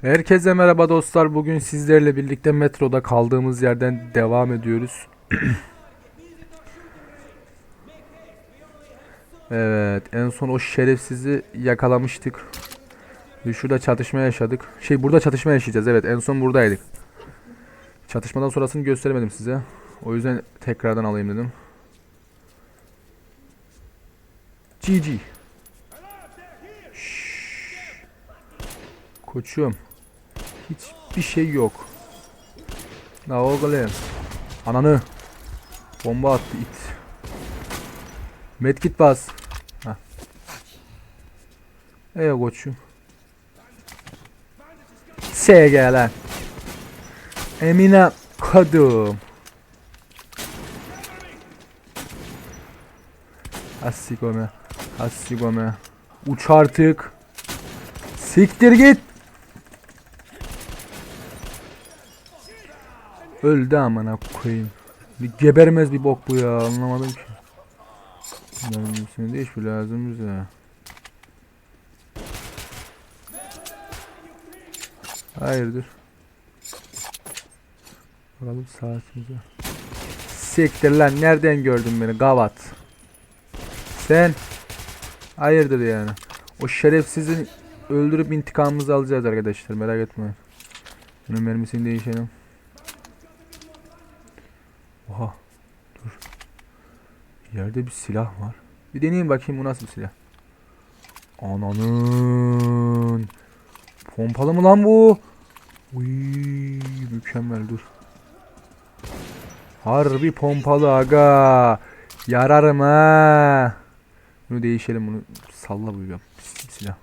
Herkese merhaba dostlar. Bugün sizlerle birlikte metroda kaldığımız yerden devam ediyoruz. evet, en son o şerefsizi yakalamıştık. Şurada çatışma yaşadık. Şey burada çatışma yaşayacağız. Evet, en son buradaydık. Çatışmadan sonrasını gösteremedim size. O yüzden tekrardan alayım dedim. GG. Koçum. Hiçbir şey yok. La oğlum. Ananı. Bomba attı it. Medkit bas. Heh. Ey koçum. SG lan. Emine kadın. Assigome. Assigome. Uç artık. Siktir git. Öldü amına koyayım. Bir gebermez bir bok bu ya anlamadım ki. Mermisini de hiçbir lazım bize. Hayırdır? Bakalım saatimize. Siktir lan nereden gördün beni gavat? Sen hayırdır yani. O şerefsizin öldürüp intikamımızı alacağız arkadaşlar merak etmeyin. Bunun mermisini değişelim. Oha. Dur. Yerde bir silah var. Bir deneyeyim bakayım bu nasıl bir silah. Ananın. Pompalı mı lan bu? Uy, mükemmel dur. Harbi pompalı aga. Yararım ha. Bunu değişelim bunu salla. Pis bir silah.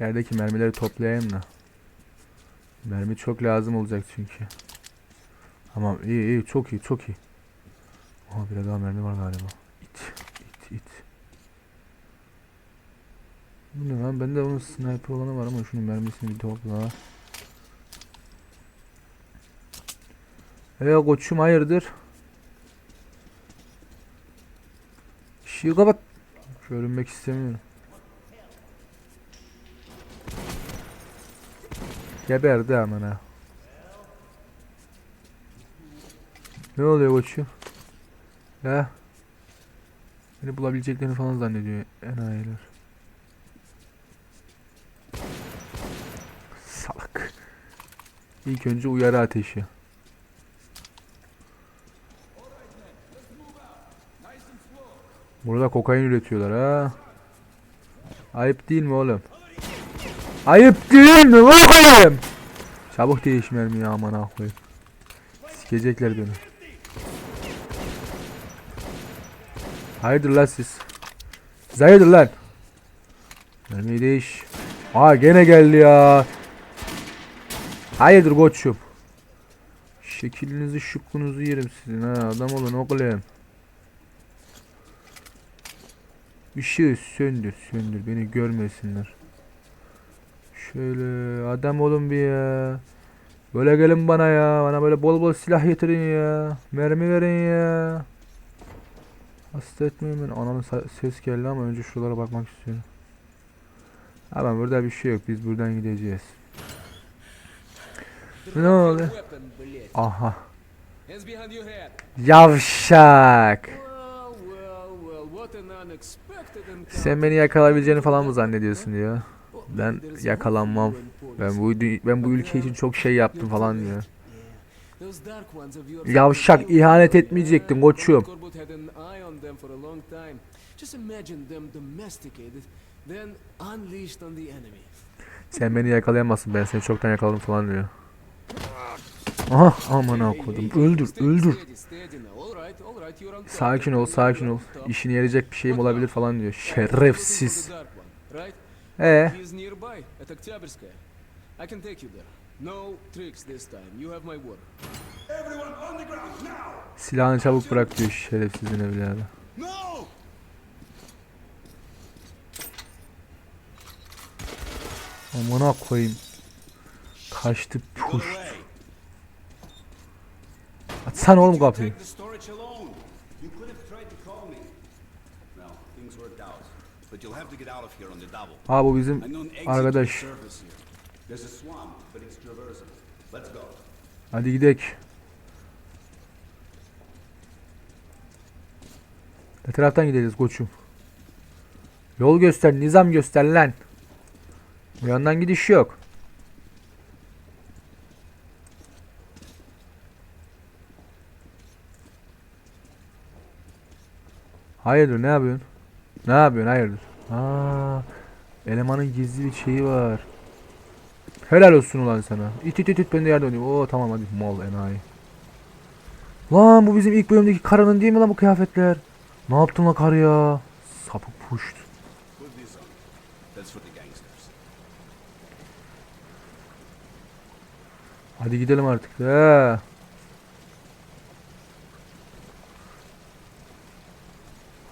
Yerdeki mermileri toplayayım da. Mermi çok lazım olacak çünkü. Tamam iyi iyi çok iyi çok iyi. Aha biraz daha mermi var galiba. İt it it. Bu ne lan bende onun sniper olanı var ama şunun mermisini bir topla. Hey koçum hayırdır? Işığı kapat. Görünmek istemiyorum. Geberdi aman ha. Ne oluyor koçum? Ya. Beni bulabileceklerini falan zannediyor enayiler. Salak. İlk önce uyarı ateşi. Burada kokain üretiyorlar ha. Ayıp değil mi oğlum? Ayıp değil mi oğlum? Çabuk değiş mermiyi aman koyayım. Sikecekler beni. Hayırdır lan siz? Siz hayırdır lan? Mermiyi değiş. Aa gene geldi ya. Hayırdır koçum? Şekilinizi şıkkınızı yerim sizin ha. Adam olun oğlum. Işığı söndür söndür beni görmesinler. Şöyle adam olun bir ya. Böyle gelin bana ya. Bana böyle bol bol silah getirin ya. Mermi verin ya. Hasta etmeyin ben. Ananın ses geldi ama önce şuralara bakmak istiyorum. Ama burada bir şey yok. Biz buradan gideceğiz. Ne oldu? Aha. Yavşak. Sen beni yakalayabileceğini falan mı zannediyorsun diyor. Ben yakalanmam. Ben bu ben bu ülke için çok şey yaptım falan diyor. Yavşak, ihanet etmeyecektin koçum. Sen beni yakalayamazsın ben seni çoktan yakaladım falan diyor. Aha aman ha kodum. Öldür öldür. Sakin ol sakin ol. İşine yarayacak bir şeyim olabilir falan diyor. Şerefsiz. Ee He's nearby at Oktyabrskaya. I can take you there. No tricks this time. You have my word. silahını çabuk bırak diyor şerefsizin evladı. No! Amına koyayım. Kaçtı puş. Açsana oğlum kapıyı. Take the storage alone. You could have tried to call me. Well, things worked out. But but you'll have to get out of here on the double. Ha bu bizim arkadaş. Hadi gidek. Ne taraftan gideceğiz koçum? Yol göster, nizam göster lan. Bu yandan gidiş yok. Hayırdır ne yapıyorsun? Ne yapıyorsun hayırdır? Aa, elemanın gizli bir şeyi var. Helal olsun ulan sana. İt it it it ben de yardım edeyim. Oo tamam hadi mal enayi. Lan bu bizim ilk bölümdeki karının değil mi lan bu kıyafetler? Ne yaptın lan karı ya? Sapık puşt. Hadi gidelim artık. He.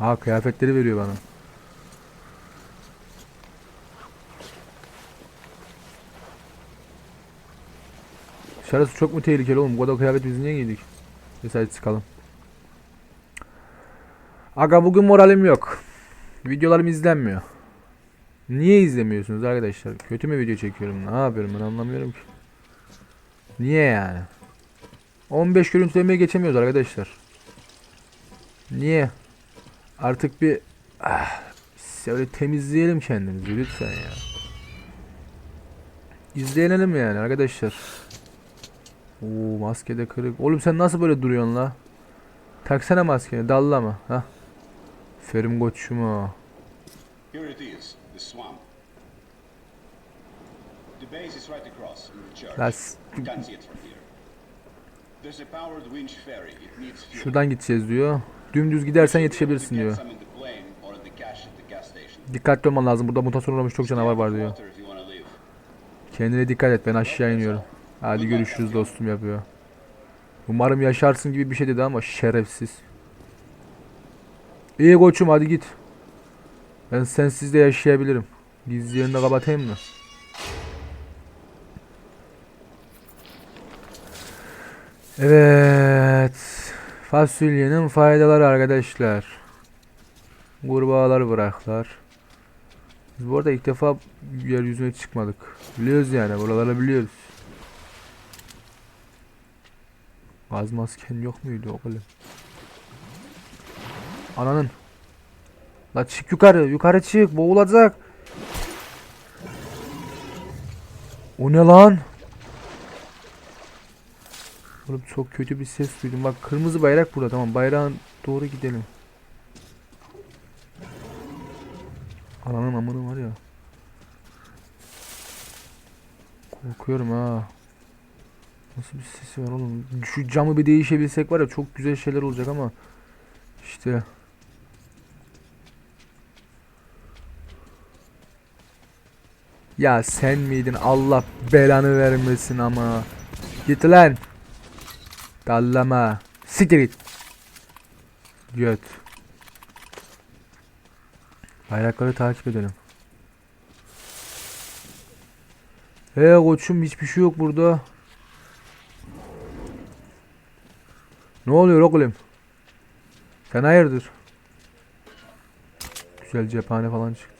Ha kıyafetleri veriyor bana. Dışarısı çok mu tehlikeli oğlum? Bu kadar kıyafet biz niye giydik? Hadi çıkalım. Aga bugün moralim yok. Videolarım izlenmiyor. Niye izlemiyorsunuz arkadaşlar? Kötü mü video çekiyorum? Ne yapıyorum ben anlamıyorum ki. Niye yani? 15 görüntülemeye geçemiyoruz arkadaşlar. Niye? Artık bir ah, öyle temizleyelim kendimizi lütfen ya. İzleyelim yani arkadaşlar. Oo maskede kırık. Oğlum sen nasıl böyle duruyorsun la? Taksana maskeni dallama. Ha. Ferim koçum Here it is, the swamp. The base is right across in the church. Las You can't see it from here. There's a powered winch ferry. It needs fuel. şuradan gideceğiz diyor. Dümdüz gidersen yetişebilirsin diyor. Dikkatli olman lazım. Burada mutasyon uğramış çok canavar var diyor. Kendine dikkat et ben aşağı iniyorum. Hadi görüşürüz dostum yapıyor. Umarım yaşarsın gibi bir şey dedi ama şerefsiz. İyi koçum hadi git. Ben sensiz de yaşayabilirim. Gizli yerini de kapatayım mı? Evet. Fasulyenin faydaları arkadaşlar. Kurbağalar bıraklar. Biz bu arada ilk defa yeryüzüne çıkmadık. Biliyoruz yani buraları biliyoruz. Gaz masken yok muydu oğlum? Ananın. La çık yukarı, yukarı çık, boğulacak. O ne lan? Oğlum çok kötü bir ses duydum. Bak kırmızı bayrak burada tamam. Bayrağın doğru gidelim. Ananın amını var ya. Korkuyorum ha. Nasıl bir sesi var oğlum? Şu camı bir değişebilsek var ya çok güzel şeyler olacak ama işte Ya sen miydin? Allah belanı vermesin ama. Git lan. Dallama. Siktir git. Göt. Bayrakları takip edelim. He koçum hiçbir şey yok burada. Ne oluyor oğlum? Sen hayırdır? Güzel cephane falan çıktı.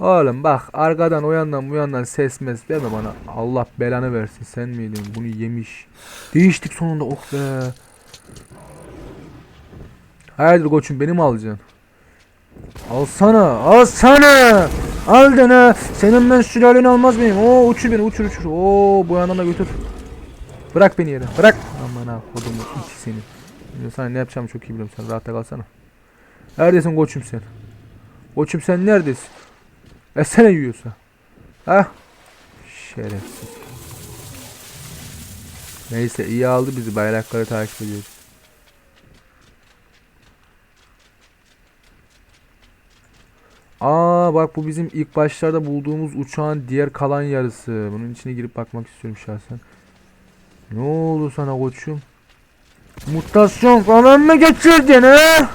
Oğlum bak arkadan o yandan bu yandan ses mes verme bana. Allah belanı versin sen miydin bunu yemiş. Değiştik sonunda oh be. Hayırdır koçum beni mi alacaksın? Alsana alsana. Aldın ha. Senin ben sülaleni almaz mıyım? Oo uçur beni uçur uçur. Oo bu yandan da götür. Bırak beni yere bırak. Aman ha kodumu iki seni. Sana ne yapacağımı çok iyi biliyorum sen rahatta kalsana. Neredesin koçum sen? Koçum sen neredesin? Etsene yiyorsa. Ha? Şerefsiz. Neyse iyi aldı bizi bayrakları takip ediyoruz. Aa bak bu bizim ilk başlarda bulduğumuz uçağın diğer kalan yarısı. Bunun içine girip bakmak istiyorum şahsen. Ne oldu sana koçum? Mutasyon falan mı geçirdin ha?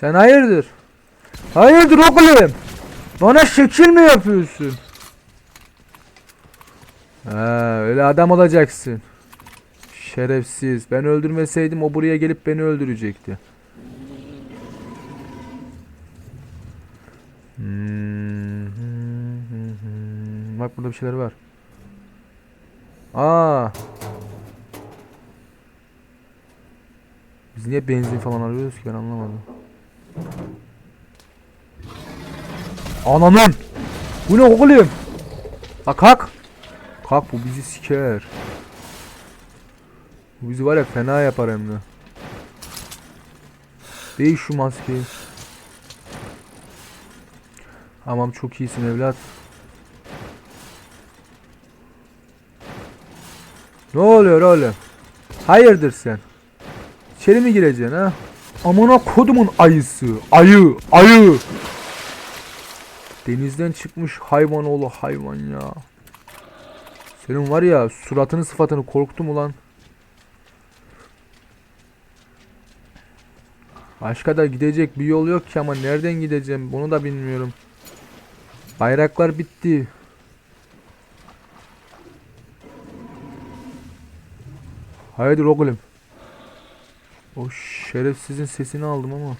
Sen hayırdır? Hayırdır oğlum? Bana şekil mi yapıyorsun? Ha Öyle adam olacaksın. Şerefsiz. Ben öldürmeseydim o buraya gelip beni öldürecekti. Bak burada bir şeyler var. Aa. Biz niye benzin falan arıyoruz ki ben anlamadım. Ananın! Bu ne oğlum? Ha kalk! Kalk bu bizi siker. Bu bizi var ya fena yapar hem de. Değiş şu maskeyi. Tamam çok iyisin evlat. Ne oluyor oğlum? Hayırdır sen? İçeri mi gireceksin ha? Amına kodumun ayısı. Ayı, ayı. Denizden çıkmış hayvan oğlu hayvan ya. Senin var ya suratını sıfatını korktum ulan. Başka da gidecek bir yol yok ki ama nereden gideceğim bunu da bilmiyorum. Bayraklar bitti. Haydi oğlum. O şerefsizin sesini aldım ama.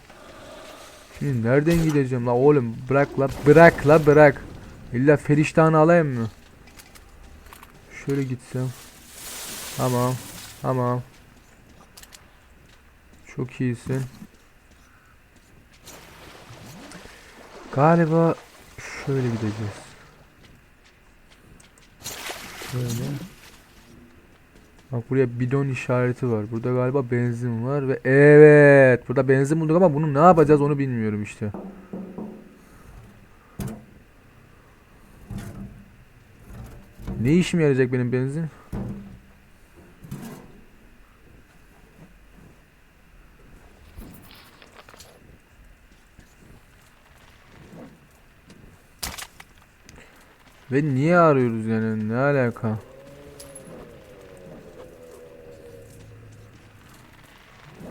Şimdi nereden gideceğim la oğlum? Bırak la bırak la bırak. İlla feriştahını alayım mı? Şöyle gitsem. Tamam. Tamam. Çok iyisin. Galiba şöyle gideceğiz. Şöyle. Bak buraya bidon işareti var. Burada galiba benzin var ve evet burada benzin bulduk ama bunu ne yapacağız onu bilmiyorum işte. Ne işime yarayacak benim benzin? Ve niye arıyoruz yani? Ne alaka?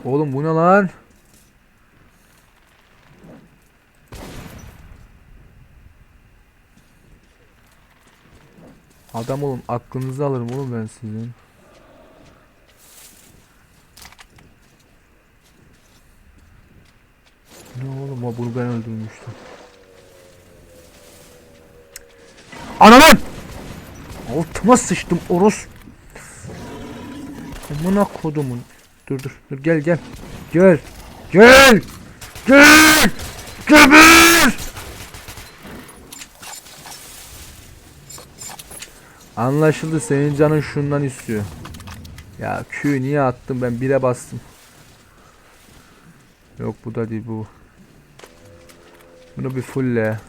Oğlum bu ne lan? Adam olun aklınızı alırım oğlum ben sizin. Ne oğlum o bunu ben öldürmüştüm. Ananın! Altıma sıçtım oros. Amına kodumun. Dur dur dur gel gel. Gel. Gel. Gel. Geber. Anlaşıldı senin canın şundan istiyor. Ya Q niye attım ben 1'e bastım. Yok bu da değil bu. Bunu bir fulle.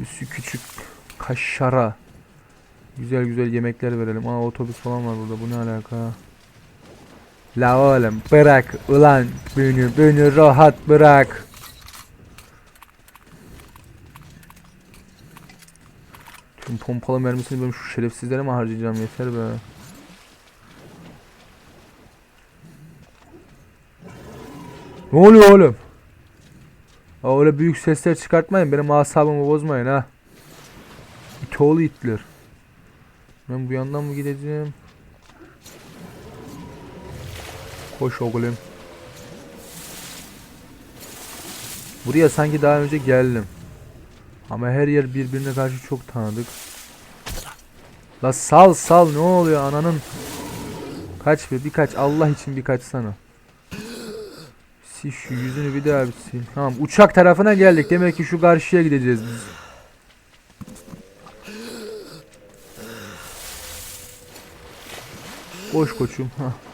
Üstü küçük kaşara. Güzel güzel yemekler verelim. Aa otobüs falan var burada. Bu ne alaka? La oğlum bırak ulan beni beni rahat bırak. Tüm pompalı mermisini benim şu şerefsizlere mi harcayacağım yeter be. Ne oluyor oğlum? Aa, öyle büyük sesler çıkartmayın benim asabımı bozmayın ha. İtoğlu itler. Ben bu yandan mı gideceğim? Koş oğlum. Buraya sanki daha önce geldim. Ama her yer birbirine karşı çok tanıdık. La sal sal ne oluyor ananın? Kaç bir birkaç Allah için birkaç sana. Sil şu yüzünü bir daha bir sil. Tamam uçak tarafına geldik. Demek ki şu karşıya gideceğiz biz. Koş koçum. Hah.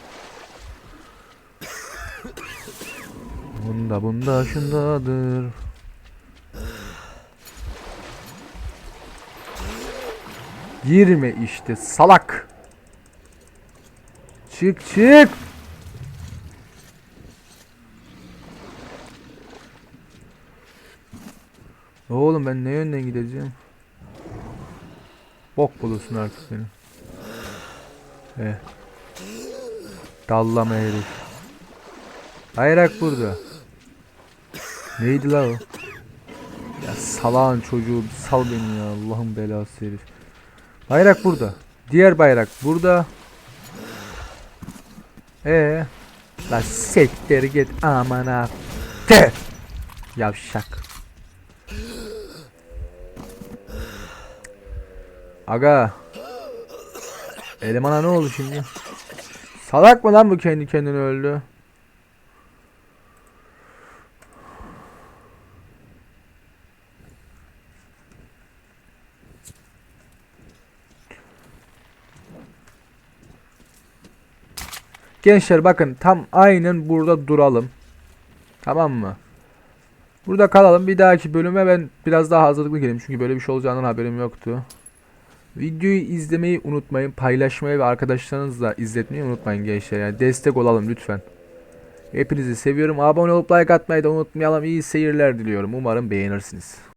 Bunda bunda şundadır. Girme işte salak. Çık çık. Oğlum ben ne yönden gideceğim? Bok bulursun artık seni. Eh. Dallama herif. Bayrak burada. Neydi la o? Ya salağın çocuğu sal beni ya Allah'ın belası herif. Bayrak burada. Diğer bayrak burada. E La sektir git amana. Te. Yavşak. Aga. Elemana ne oldu şimdi? Salak mı lan bu kendi kendine öldü? Gençler bakın tam aynen burada duralım. Tamam mı? Burada kalalım. Bir dahaki bölüme ben biraz daha hazırlıklı geleyim. Çünkü böyle bir şey olacağından haberim yoktu. Videoyu izlemeyi unutmayın. Paylaşmayı ve arkadaşlarınızla izletmeyi unutmayın gençler. Yani destek olalım lütfen. Hepinizi seviyorum. Abone olup like atmayı da unutmayalım. İyi seyirler diliyorum. Umarım beğenirsiniz.